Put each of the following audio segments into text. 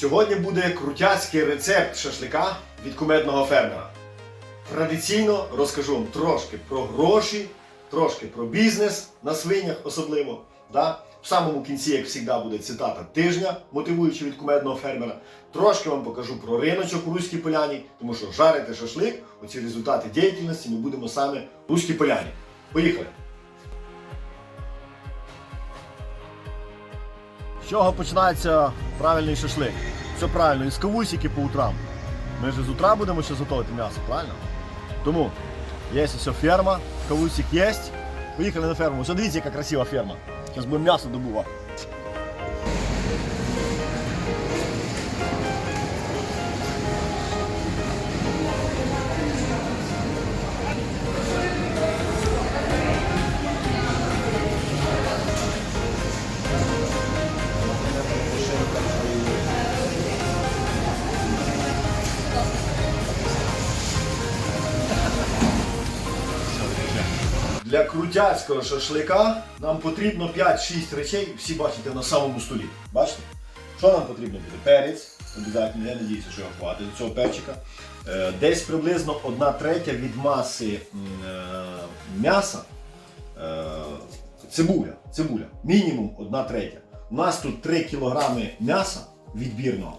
Сьогодні буде крутяцький рецепт шашлика від кумедного фермера. Традиційно розкажу вам трошки про гроші, трошки про бізнес на свинях особливо. Да? В самому кінці, як завжди, буде цитата тижня, мотивуючи від кумедного фермера. Трошки вам покажу про риночок у Руській Поляні, тому що жарити шашлик, оці результати діяльності ми будемо саме в Руській Поляні. Поїхали! З чого починається правильний шашлик? Все правильно, із кавусики по утрам. Ми ж з утра будемо ще готувати м'ясо, правильно? Тому є все ферма, кавусик є. Поїхали на ферму. Все, дивіться, яка красива ферма. Зараз будемо м'ясо добувати. Для крутяцького шашлика нам потрібно 5-6 речей, всі бачите на самому столі. Бачите? Що нам потрібно буде? Перець, обов'язково, я надіюся, що його хватить до цього перчика. Е, Десь приблизно 1 третя від маси е, м'яса. Е, Цибуля, цибуля. Мінімум 1 третя. У нас тут 3 кілограми м'яса відбірного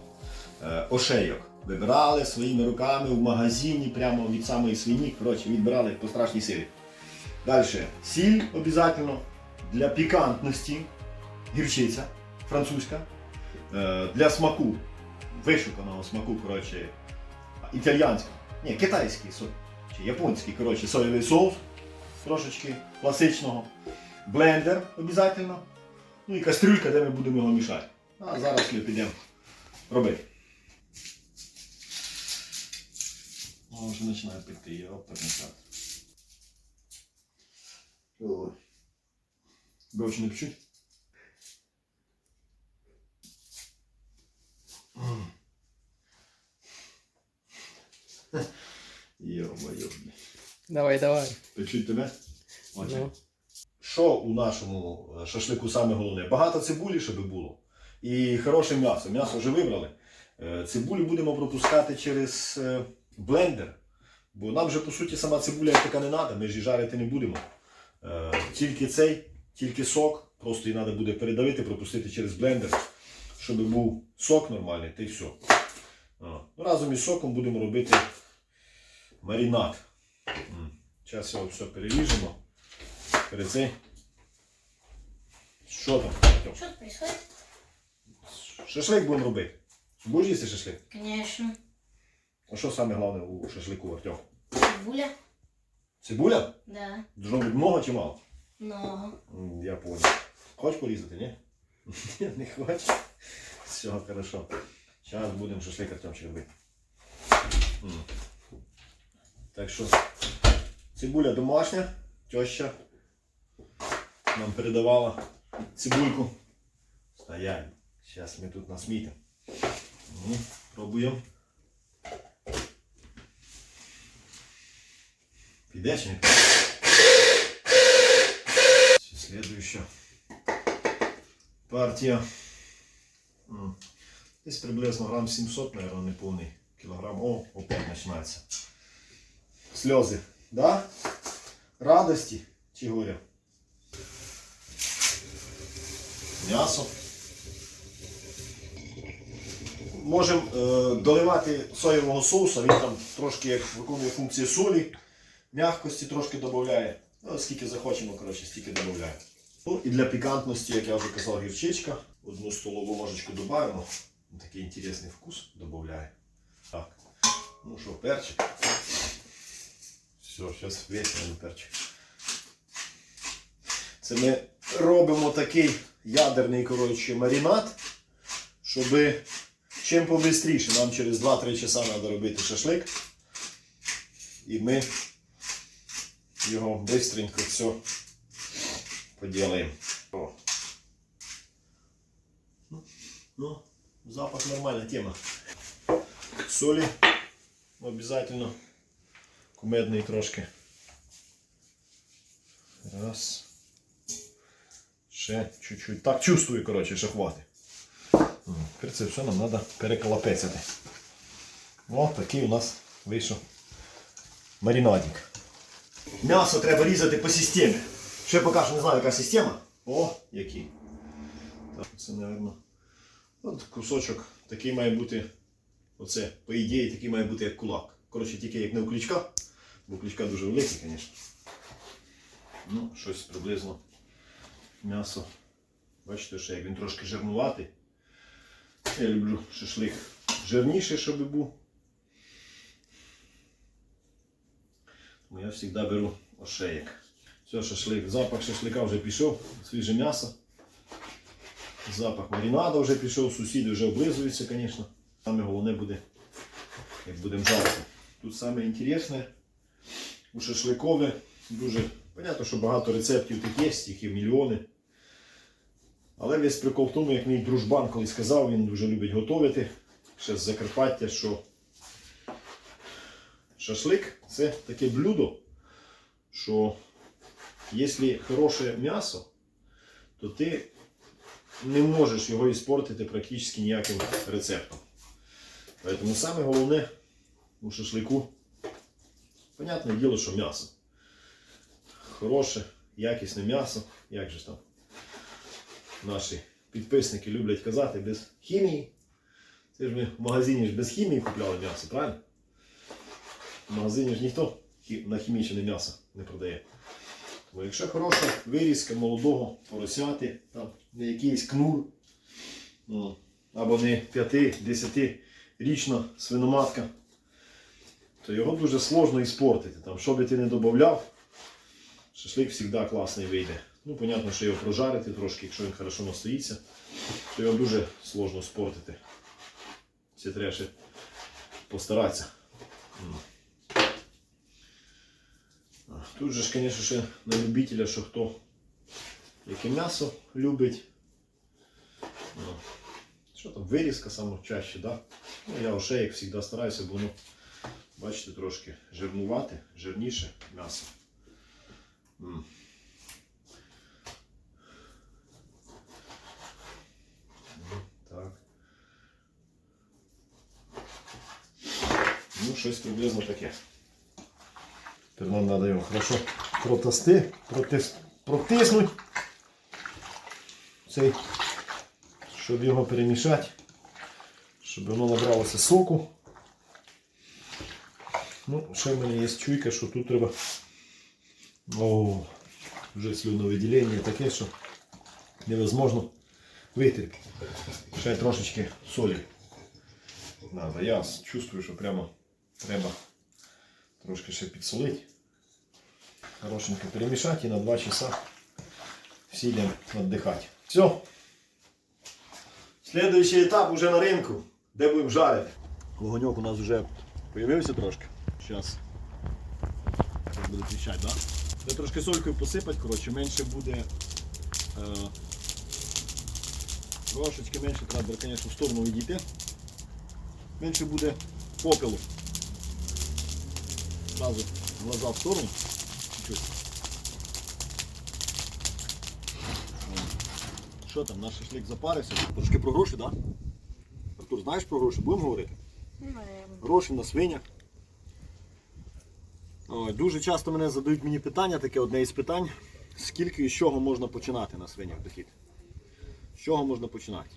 ошейок. Вибирали своїми руками в магазині, прямо від самої свині. Коротше, відбирали по страшній силі. Далі сіль обов'язково для пікантності, гірчиця французька. Е, Для смаку, вишуканого смаку, коротше, італіянська. Ні, китайський со- чи японський коротше, соєвий соус, трошечки класичного. Блендер обов'язково. Ну і кастрюлька, де ми будемо його мішати. А зараз підемо робити. О, вже починає пекти, я опитний Гроші не печуть? Йо-моє. Давай, давай. Печуть тебе? Очі. Ну. Що у нашому е, шашлику саме головне? Багато цибулі, щоб було. І хороше м'ясо. М'ясо вже вибрали. Е, Цибулю будемо пропускати через е, блендер. Бо нам же, по суті, сама цибуля така не треба, ми ж її жарити не будемо. Е, Тільки цей, тільки сок. Просто її треба буде передавити, пропустити через блендер, щоб був сок нормальний, та й все. Ну, Разом із соком будемо робити маринад. Зараз його все переріжемо. Перед цей. Що там? Тут происходит? Шашлик будемо робити. Будеш їсти шашлик? Конечно. А що саме головне у шашлику, Артем? Цибуля? Цибуля? Да. Должно бути много чи мало? Много. М, Я понял. Хочеш порізати, ні? Ні, не хочеш. Все, хорошо. Зараз будемо шашлик Артемчик робити. М. Так що, цибуля домашня, теща нам передавала цибульку. Стоять. Зараз ми тут насмітимо. М, Пробуємо. Піде чи не Следующая партия. Десь приблизно грам 700, наверное, не повний кілограм. О, опять починається. Сльози. Да? Радості чи горя? М'ясо. Можемо е, доливати соєвого соуса, він там трошки як виконує функції солі, м'якості трошки додає. Ну, скільки захочемо, коротше, стільки додаємо. Ну і для пікантності, як я вже казав, гірчичка. Одну столову ложечку додаємо. Такий інтересний вкус додає. Так. Ну що, перчик. Все, зараз весь перчик. Це ми робимо такий ядерний коротше, маринад, щоб чим побистріше. Нам через 2-3 часа треба робити шашлик. І ми його швидко все поделаем. О. Ну, ну, запах нормальная тема. Соли обязательно. Кумедные трошки. Раз. Ще чуть-чуть. Так чувствую, короче, що хватить. Тепер це все нам треба переколопецяти. О, такий у нас вийшов маринадик. М'ясо треба різати по системі. Ще поки що не знаю, яка система. О, який. Так, це, мабуть, от кусочок такий має бути. Оце, по ідеї, такий має бути як кулак. Коротше, тільки як не у ключка, бо ключка дуже великий, звісно. Ну, щось приблизно м'ясо. Бачите, що як він трошки жирнуватий. Я люблю шашлик жирніший, щоб був. Тому я завжди беру ошеєк. Все, шашлик. Запах шашлика вже пішов, свіже м'ясо. Запах маринада вже пішов, сусіди вже облизуються, звісно. Саме головне буде, як будемо жарити. Тут саме інтересне у шашликове дуже. Понятно, що багато рецептів тут є, їх є мільйони. Але весь прикол в тому, як мій дружбан колись сказав, він дуже любить готувати. Ще з Закарпаття, що шашлик це таке блюдо, що якщо хороше м'ясо, то ти не можеш його іспортити практично ніяким рецептом. Тому саме головне у шашлику, понятне діло, що м'ясо. Хороше, якісне м'ясо, як же там наші підписники люблять казати, без хімії. Це ж ми в магазині ж без хімії купляли м'ясо, правильно? В магазині ж ніхто хі- нахімічене м'ясо не продає. Тому якщо хороша вирізка молодого поросяти, там, не якийсь кнур, ну, або не 5-10 річна свиноматка, то його дуже сложно іспортити. Там, що би ти не додавав, шашлик завжди класний вийде. Ну, понятно, що його прожарити трошки, якщо він хорошо настоїться, то його дуже сложно спортити. Це треба ще постаратися. Тут же ж, звісно, ще на любителя, що хто яке м'ясо любить. Ну, Що там, вирізка саме чаще, да? Ну, я вже, як завжди, стараюся, бо воно, бачите, трошки жирнувати, жирніше м'ясо. Так. Ну, щось приблизно таке. Тепер нам треба його хорошо протасти, протис, протиснути. Цей, щоб його перемішати, щоб воно набралося соку. Ну, ще в мене є чуйка, що тут треба. О, вже слюновиділення таке, що невозможно витерпіти. Ще трошечки солі. Надо. Я чувствую, що прямо треба трошки ще підсолити. Хорошенько перемішати і на 2 часа всі йдемо віддихати. Все. Слідуючий етап уже на ринку, де будемо жарити. Вогоньок у нас вже з'явився трошки. Зараз буде тріщати, так? Да? трошки солькою посипати, коротше, менше буде. Е, трошечки менше треба, звісно, в сторону відійти. Менше буде попелу. Зразу глаза в сторону. Чуть. Що там, наш шашлик запарився? Трошки про гроші, так? Да? Артур, знаєш про гроші? Будемо говорити? Гроші на свинях. Ой, дуже часто мене задають мені питання, таке одне із питань. Скільки і з чого можна починати на свинях дохід? З чого можна починати?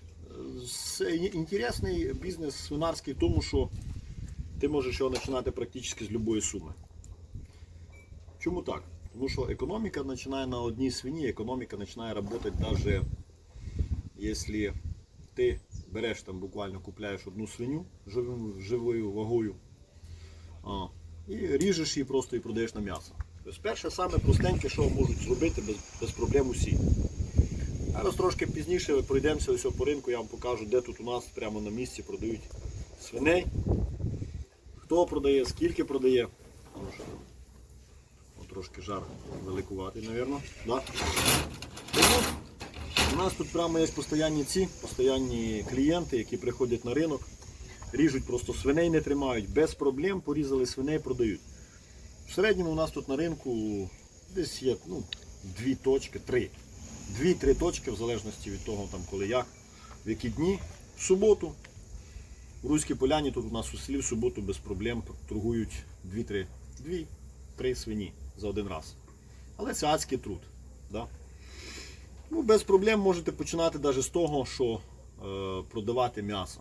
Це інтересний бізнес свинарський тому, що ти можеш його починати практично з будь-якої суми. Чому так? Тому що економіка починає на одній свині, економіка починає працювати навіть якщо ти береш там буквально купляєш одну свиню живою, живою вагою а, і ріжеш її просто і продаєш на м'ясо. Тобто перше саме простеньке, що можуть зробити без, без проблем усі. Зараз трошки пізніше пройдемося ось по ринку, я вам покажу, де тут у нас прямо на місці продають свиней. Хто продає, скільки продає. Трошки жар великуватий, мабуть. Да? Тому у нас тут прямо є постійні ці, постійні клієнти, які приходять на ринок, ріжуть просто свиней не тримають, без проблем порізали свиней, продають. В середньому у нас тут на ринку десь є ну, дві точки, три. Дві-три точки, в залежності від того, там, коли як, в які дні. В суботу в Руській Поляні тут у нас у селі в суботу без проблем торгують 2-3 2-3 свині за один раз. Але це адський труд. Да? Ну, без проблем можете починати навіть з того, що е, продавати м'ясо.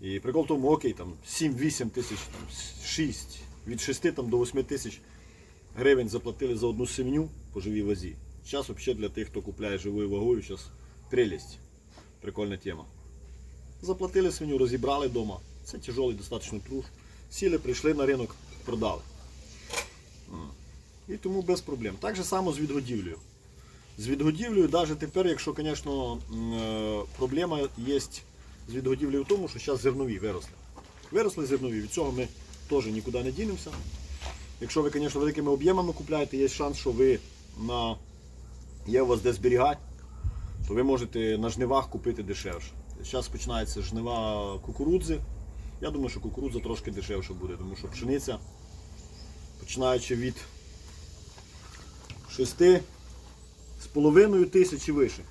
І прикол в тому, окей, там 7-8 тисяч, там, 6, від 6 там, до 8 тисяч гривень заплатили за одну свиню по живій вазі. Зараз взагалі для тих, хто купляє живою вагою, зараз прелість. Прикольна тема. Заплатили свиню, розібрали вдома. Це тяжелий достатньо труд. Сіли, прийшли на ринок, продали. І тому без проблем. Так же само з відгодівлею. З відгодівлею, навіть тепер, якщо, звісно, е, проблема є з відгодівлею в тому, що зараз зернові виросли. Виросли зернові, від цього ми теж нікуди не дінемося. Якщо ви, звісно, великими об'ємами купляєте, є шанс, що ви на... є у вас де зберігати, то ви можете на жнивах купити дешевше. Зараз починається жнива кукурудзи. Я думаю, що кукурудза трошки дешевше буде, тому що пшениця, починаючи від 6 з половиною тисяч і вище.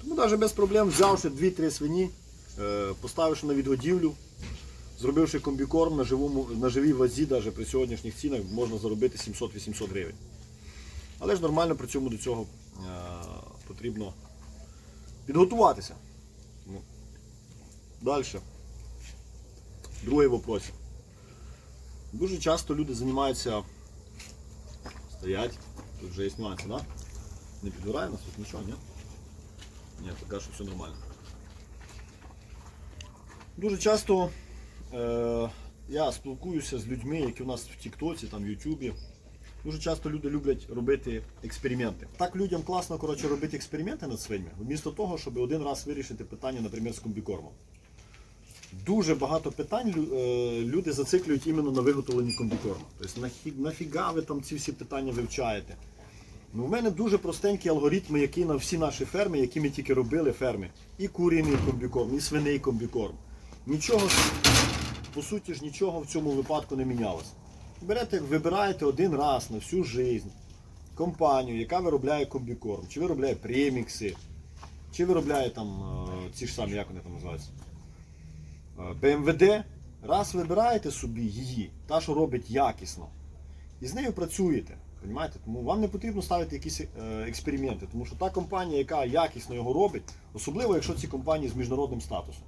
Тому навіть без проблем взявши 2-3 свині, е, поставивши на відгодівлю, зробивши комбікорм на, живому, на живій вазі, навіть при сьогоднішніх цінах можна заробити 700-800 гривень. Але ж нормально при цьому до цього е, потрібно підготуватися. Далі. Другий вопрос. Дуже часто люди займаються. Стоять. Тут вже є нюанси, да? Не підгорає нас тут нічого, ні? Ні, поки що все нормально. Дуже часто е, я спілкуюся з людьми, які у нас в Тіктоці, там в Ютубі. Дуже часто люди люблять робити експерименти. Так людям класно коротше, робити експерименти над свинями, вмісто того, щоб один раз вирішити питання, наприклад, з комбікормом. Дуже багато питань е, люди зациклюють іменно на виготовленні комбікорму. Тобто нафіга ви там ці всі питання вивчаєте. Ну, у мене дуже простенькі алгоритми, які на всі наші ферми, які ми тільки робили ферми. І куріний комбікорм, і свиний комбікорм. Нічого, по суті ж, нічого в цьому випадку не мінялося. Берете, вибираєте один раз на всю життя компанію, яка виробляє комбікорм, чи виробляє премікси, чи виробляє там е, ці ж самі, як вони там називаються. Е, БМВД, раз вибираєте собі її, та, що робить якісно, і з нею працюєте. Понімаєте? Тому вам не потрібно ставити якісь е, експерименти, тому що та компанія, яка якісно його робить, особливо якщо ці компанії з міжнародним статусом.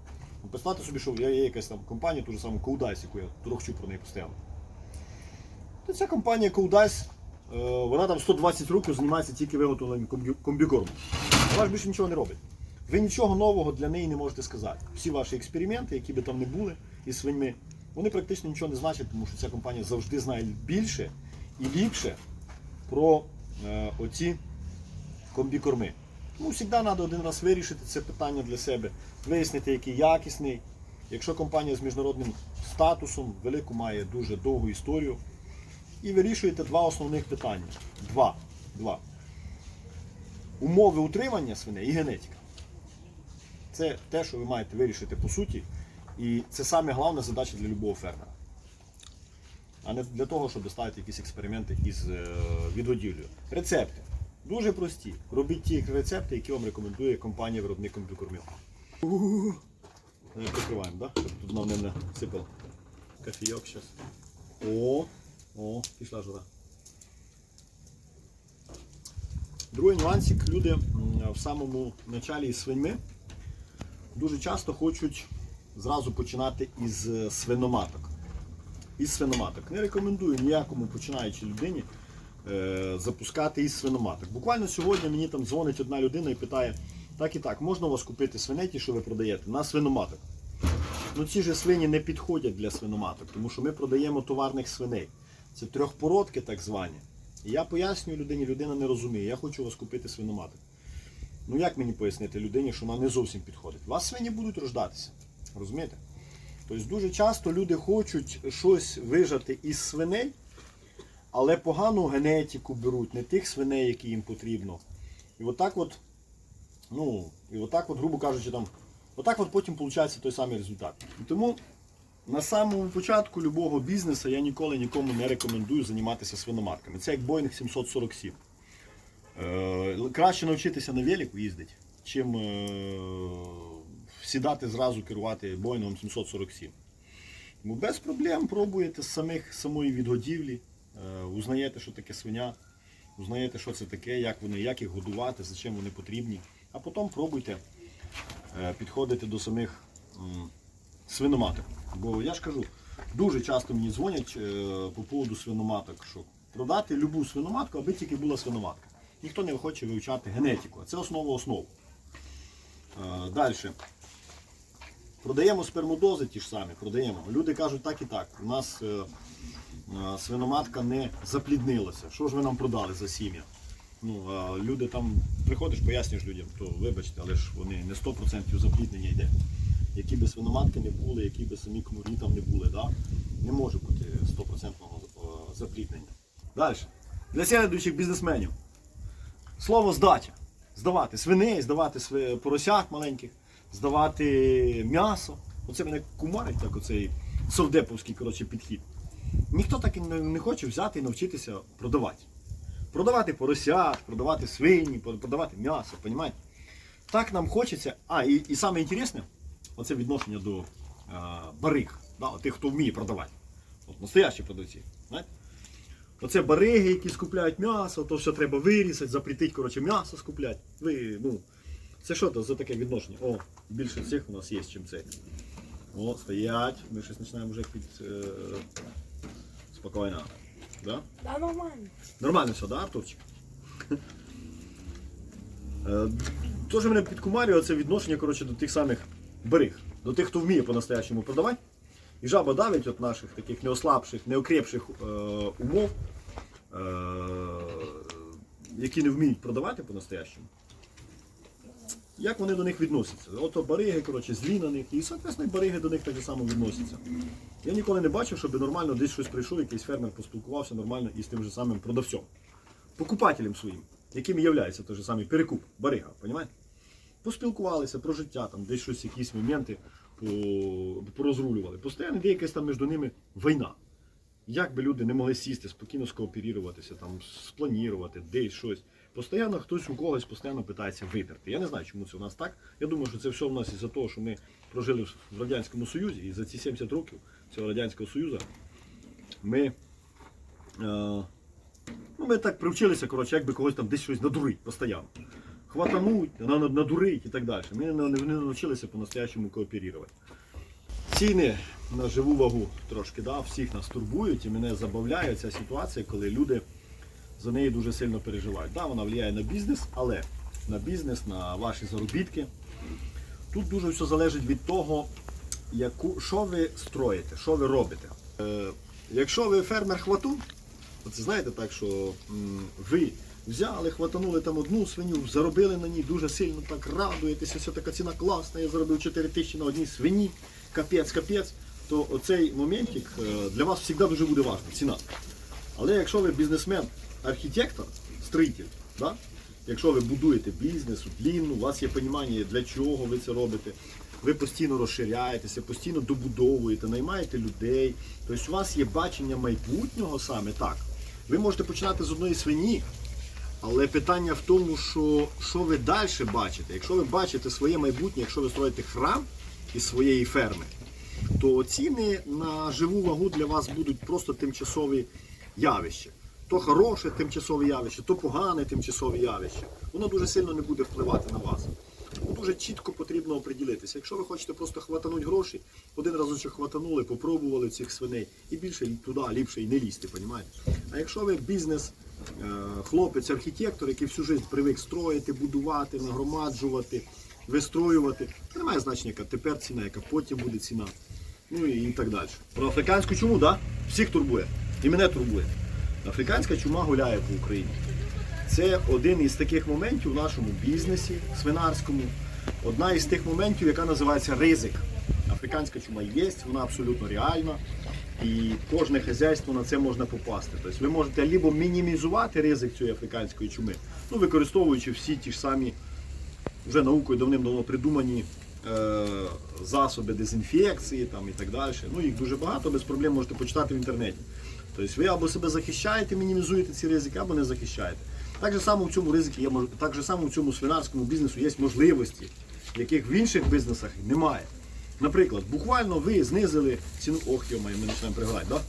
Представте собі, що є якась там компанія, ту ж саму Коудайс, яку я трохчу про неї постійно. То ця компанія Коудайс, е, вона там 120 років займається тільки виготовленням комбі- комбікорму. Вона ж більше нічого не робить. Ви нічого нового для неї не можете сказати. Всі ваші експерименти, які би там не були із свиньми, вони практично нічого не значать, тому що ця компанія завжди знає більше і ліпше про е, оці комбікорми. Тому завжди треба один раз вирішити це питання для себе, вияснити, який якісний. Якщо компанія з міжнародним статусом, велику має дуже довгу історію. І вирішуєте два основних питання. Два. Два. Умови утримання свиней і генетика. Це те, що ви маєте вирішити по суті. І це саме головна задача для любого фермера. А не для того, щоб ставити якісь експерименти із е, відгодівлею. Рецепти. Дуже прості. Робіть ті рецепти, які вам рекомендує компанія виробник комбікормів. Не прикриваємо, так? Щоб тут нам не насипало. Кофійок зараз. О, о, пішла жара. Другий нюансик. Люди в самому началі із свиньми дуже часто хочуть зразу починати із е, свиноматок. Із свиноматок. Не рекомендую ніякому починаючій людині е, запускати із свиноматок. Буквально сьогодні мені там дзвонить одна людина і питає, так і так, можна у вас купити свинеті, що ви продаєте, на свиноматок. Ну ці ж свині не підходять для свиноматок, тому що ми продаємо товарних свиней. Це трьохпородки так звані. І я пояснюю людині, людина не розуміє, я хочу у вас купити свиноматок. Ну як мені пояснити людині, що вона не зовсім підходить? Вас свині будуть рождатися. Розумієте? Тобто дуже часто люди хочуть щось вижати із свиней, але погану генетику беруть, не тих свиней, які їм потрібно. І отак от, ну, і отак от, грубо кажучи, там, отак от потім виходить той самий результат. І тому на самому початку любого бізнесу я ніколи нікому не рекомендую займатися свиноматками. Це як Boeing 747. Е, краще навчитися на велику їздити, чим е, сідати зразу керувати Боїнгом 747. Ну, без проблем пробуєте з самих самої відгодівлі, е, узнаєте, що таке свиня, узнаєте, що це таке, як вони, як їх годувати, за чим вони потрібні. А потім пробуйте підходити до самих свиноматок. Бо я ж кажу, дуже часто мені дзвонять по поводу свиноматок, що продати любу свиноматку, аби тільки була свиноматка. Ніхто не хоче вивчати генетику, це основа основ. Далі. Продаємо спермодози ті ж самі, продаємо. Люди кажуть так і так. У нас е, е, свиноматка не запліднилася. Що ж ви нам продали за сім'я? Ну, люди там приходиш, пояснюєш людям, то вибачте, але ж вони не 100% запліднення йде. Які би свиноматки не були, які би самі комарі там не були, да? не може бути 100% е, запліднення. Далі. Для слідуючих бізнесменів. Слово здача. Здавати свиней, здавати поросят маленьких, здавати м'ясо. Оце мене кумарить так оцей совдеповський коротше, підхід. Ніхто так і не хоче взяти і навчитися продавати. Продавати поросят, продавати свині, продавати м'ясо, понімаєте? Так нам хочеться. А, і, і саме інтересне, оце відношення до а, бариг, да, тих, хто вміє продавати. От настоящі продавці. Знаєте? Оце бариги, які скупляють м'ясо, то все треба вирізати, запретить, коротше, м'ясо скупляти. Ви, ну, це що то за таке відношення? О, більше цих у нас є, чим це. О, стоять. Ми щось починаємо вже під. Е, спокійно. Да? Да, нормально. Нормально все, да, Артурчик? Е, Теж мене підкумарює це відношення коротше, до тих самих бариг, до тих, хто вміє по-настоящему продавати. І жаба давить от наших таких неослабших, неокрепших е, умов, е, які не вміють продавати по-настоящему. Як вони до них відносяться? Ото бариги, коротше, злі на них, і, соответственно, бариги до них так само відносяться. Я ніколи не бачив, щоб нормально десь щось прийшов, якийсь фермер поспілкувався нормально із тим же самим продавцем, покупателем своїм, яким є той же самий перекуп, барига, розумієте? Поспілкувалися про життя, там, десь щось, якісь моменти по- порозрулювали. Постійно де якась там між ними війна. Як би люди не могли сісти, спокійно скооперуватися, там, спланувати, десь щось. Постійно хтось у когось постійно питається витерти. Я не знаю, чому це у нас так. Я думаю, що це все в нас із-за того, що ми прожили в Радянському Союзі, і за ці 70 років цього Радянського Союзу ми, е, ну, ми так привчилися, коротше, якби когось там десь щось надурить постійно. Хватануть, на- на- надурить і так далі. Ми не навчилися по-настоящему кооперувати. Ціни на живу вагу трошки, да, всіх нас турбують і мене забавляє ця ситуація, коли люди за неї дуже сильно переживають. Да, вона впливає на бізнес, але на бізнес, на ваші заробітки. Тут дуже все залежить від того, яку, що ви строїте, що ви робите. Е, якщо ви фермер хватун, це знаєте так, що ви взяли, хватанули там одну свиню, заробили на ній дуже сильно так радуєтеся, все така ціна класна, я заробив 4 тисячі на одній свині, капець, капець, то оцей моментик е, для вас завжди дуже буде важливий, ціна. Але якщо ви бізнесмен, архітектор, строїтель, да? якщо ви будуєте бізнес, длінну, у вас є розуміння, для чого ви це робите, ви постійно розширяєтеся, постійно добудовуєте, наймаєте людей, тобто у вас є бачення майбутнього саме так. Ви можете починати з одної свині, але питання в тому, що, що ви далі бачите. Якщо ви бачите своє майбутнє, якщо ви строїте храм із своєї ферми, то ціни на живу вагу для вас будуть просто тимчасові явища. То хороше тимчасове явище, то погане тимчасове явище. Воно дуже сильно не буде впливати на вас. Тому дуже чітко потрібно оприділитися. Якщо ви хочете просто хватануть гроші, один разочок хватанули, попробували цих свиней і більше туди ліпше і не лізти, понімаєте? А якщо ви бізнес, е, хлопець, архітектор, який всю життя привик строїти, будувати, нагромаджувати, вистроювати, немає значення, яка тепер ціна, яка потім буде ціна. Ну і, так далі. Про африканську чуму? Да? Всіх турбує. І мене турбує. Африканська чума гуляє по Україні. Це один із таких моментів в нашому бізнесі свинарському. Одна із тих моментів, яка називається ризик. Африканська чума є, вона абсолютно реальна. І кожне хазяйство на це можна попасти. Тобто ви можете либо мінімізувати ризик цієї африканської чуми, ну, використовуючи всі ті ж самі вже наукою давним-давно придумані е, засоби дезінфекції там, і так далі. Ну, їх дуже багато, без проблем можете почитати в інтернеті. Тобто ви або себе захищаєте, мінімізуєте ці ризики, або не захищаєте. Так же само в цьому ризикі є так же само в цьому свинарському бізнесу є можливості, яких в інших бізнесах немає. Наприклад, буквально ви знизили ціну. Ох, йомаю, ми починаємо пригадати, да?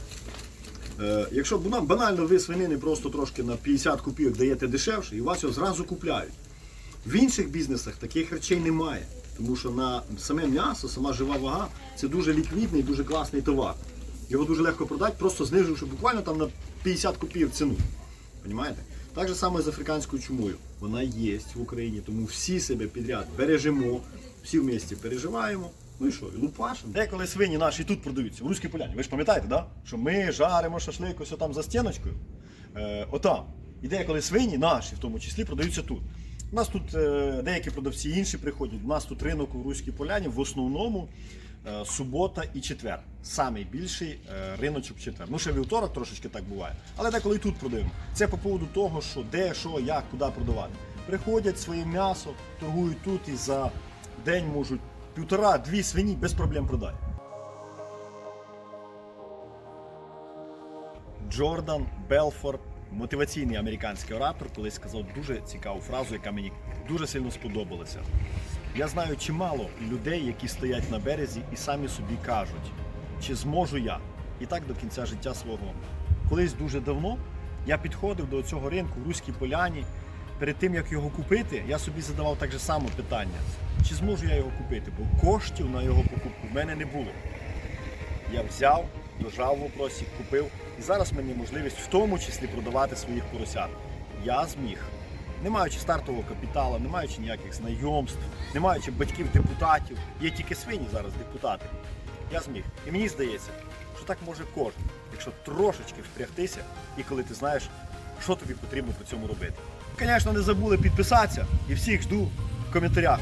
Е, якщо банально ви свинини просто трошки на 50 копійок даєте дешевше, і вас його зразу купляють. В інших бізнесах таких речей немає. Тому що на саме м'ясо, сама жива вага це дуже ліквідний, дуже класний товар. Його дуже легко продати, просто зниживши буквально там на 50 копійок ціну. Понімаєте? Так же саме з африканською чумою. Вона є в Україні, тому всі себе підряд бережемо, всі в місті переживаємо. Ну і що, і лупашимо. Деколи свині наші тут продаються, в Руській Поляні. Ви ж пам'ятаєте, да? що ми жаримо шашлик ось там за стіночкою. Е, отам. І деколи свині наші, в тому числі, продаються тут. У нас тут е, деякі продавці інші приходять. У нас тут ринок у Руській Поляні в основному е, субота і четвер. Самий більший е, риночок четвер. Ну, ще вівторок трошечки так буває. Але деколи і тут продаємо. Це по поводу того, що де, що, як, куди продавати. Приходять своє м'ясо, торгують тут і за день можуть півтора-дві свині без проблем продати. Джордан Белфорд, мотиваційний американський оратор, колись сказав дуже цікаву фразу, яка мені дуже сильно сподобалася. Я знаю чимало людей, які стоять на березі і самі собі кажуть, чи зможу я. І так до кінця життя свого. Колись дуже давно я підходив до цього ринку в Руській Поляні. Перед тим як його купити, я собі задавав так же само питання: чи зможу я його купити? Бо коштів на його покупку в мене не було. Я взяв, дожав в вопросі, купив. І зараз є можливість в тому числі продавати своїх поросят. Я зміг. Не маючи стартового капіталу, не маючи ніяких знайомств, не маючи батьків депутатів, є тільки свині зараз депутати. Я зміг. І мені здається, що так може кожен, якщо трошечки впрягтися, і коли ти знаєш, що тобі потрібно по цьому робити. Звісно, не забули підписатися і всіх жду в коментарях.